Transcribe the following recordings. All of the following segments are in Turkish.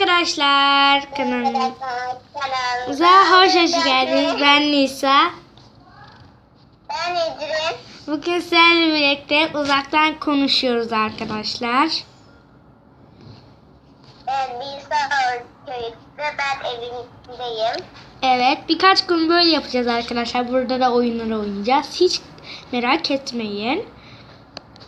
arkadaşlar kanalımıza hoş hoş geldiniz. Ben Nisa. Ben İdris. Bugün sizlerle birlikte uzaktan konuşuyoruz arkadaşlar. Ben Nisa köyünde. Ben evin içindeyim. Evet birkaç gün böyle yapacağız arkadaşlar. Burada da oyunları oynayacağız. Hiç merak etmeyin.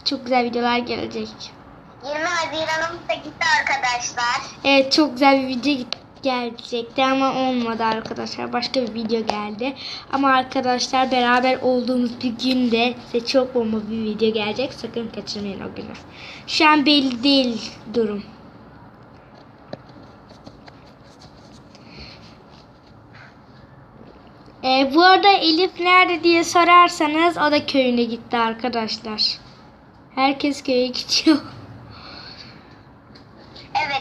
Çok güzel videolar gelecek. 20 Haziran'ımızda gitti arkadaşlar. Evet çok güzel bir video gelecekti ama olmadı arkadaşlar. Başka bir video geldi. Ama arkadaşlar beraber olduğumuz bir günde size çok bomba bir video gelecek. Sakın kaçırmayın o günü. Şu an belli değil durum. Ee, bu arada Elif nerede diye sorarsanız o da köyüne gitti arkadaşlar. Herkes köye gidiyor.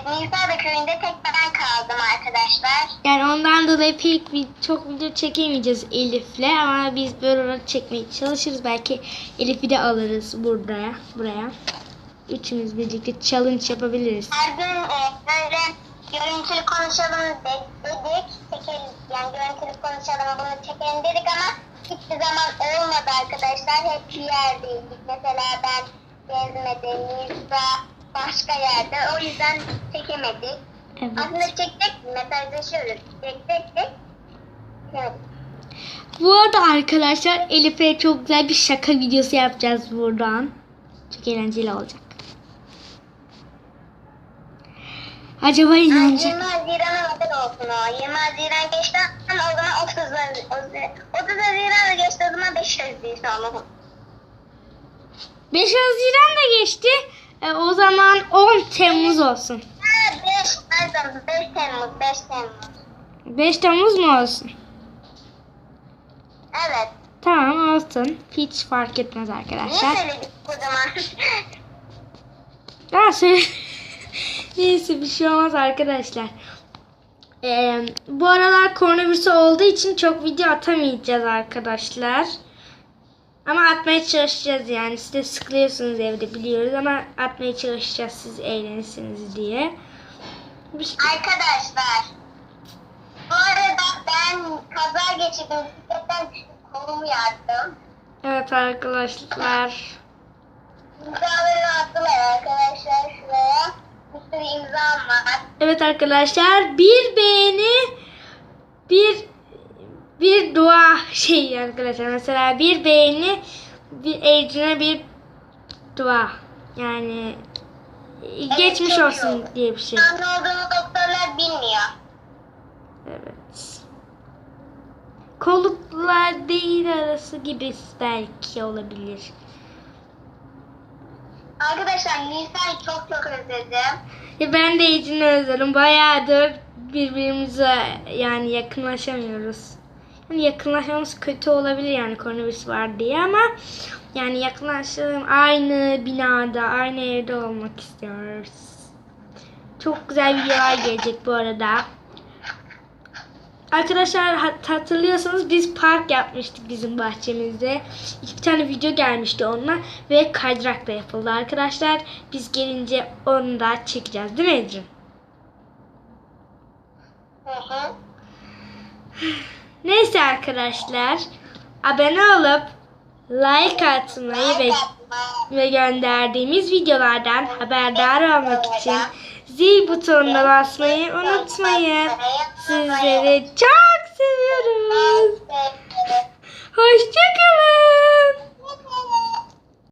Evet Nisa da köyünde tek ben kaldım arkadaşlar. Yani ondan dolayı pek bir çok video çekemeyeceğiz Elif'le ama biz böyle olarak çekmeye çalışırız. Belki Elif'i de alırız buraya, buraya. Üçümüz birlikte challenge yapabiliriz. Her gün e, böyle görüntülü konuşalım de- dedik. Çekelim, yani görüntülü konuşalım bunu çekelim dedik ama hiçbir zaman olmadı arkadaşlar. Hep bir yerdeydik. Mesela ben gezmedim, Nisa başka yerde. O yüzden çekemedik. Evet. Aslında çekecek mesajlaşıyoruz. Çekecektik. Evet. Bu arada arkadaşlar Elif'e çok güzel bir şaka videosu yapacağız buradan. Çok eğlenceli olacak. Acaba Ay, 20 inanacak Haziran'a kadar olsun o. 20 Haziran geçti ama o zaman 30, Haziran- 30 Haziran da geçti o zaman 5 Haziran olur. 5 Haziran da geçti. E, o zaman 10 Temmuz olsun. Ha 5 pardon 5 Temmuz 5 Temmuz. 5 Temmuz mu olsun? Evet. Tamam olsun. Hiç fark etmez Niye arkadaşlar. söyledik o zaman? Ha söyle. Neyse bir şey olmaz arkadaşlar. Ee, bu aralar koronavirüs olduğu için çok video atamayacağız arkadaşlar. Ama atmaya çalışacağız yani. Siz de sıkılıyorsunuz evde biliyoruz ama atmaya çalışacağız siz eğlenirsiniz diye. Arkadaşlar. Bu arada ben kaza geçirdim. Bisikletten. Kolumu yardım. Evet arkadaşlar. İmzalarını attılar arkadaşlar şuraya. Bir sürü imzam var. Evet arkadaşlar bir beğeni bir bir dua şey arkadaşlar mesela bir beğeni bir Ecrin'e bir dua yani geçmiş çok olsun oldu. diye bir şey. Ne olduğunu doktorlar bilmiyor. Evet. Koluklar değil arası gibi belki olabilir. Arkadaşlar Nisa'yı çok çok özledim. Ben de Ecrin'i özledim. Bayağıdır birbirimize yani yakınlaşamıyoruz. Yani yakınlaşmamız kötü olabilir yani koronavirüs var diye ama yani yakınlaşalım aynı binada, aynı evde olmak istiyoruz. Çok güzel videolar gelecek bu arada. Arkadaşlar hat- hatırlıyorsanız biz park yapmıştık bizim bahçemizde. İki tane video gelmişti onunla ve kaydırak da yapıldı arkadaşlar. Biz gelince onu da çekeceğiz değil mi Ecrin? Hı hı. Neyse arkadaşlar abone olup like atmayı ve, ve gönderdiğimiz videolardan haberdar olmak için zil butonuna basmayı unutmayın. Sizleri çok seviyoruz. Hoşçakalın.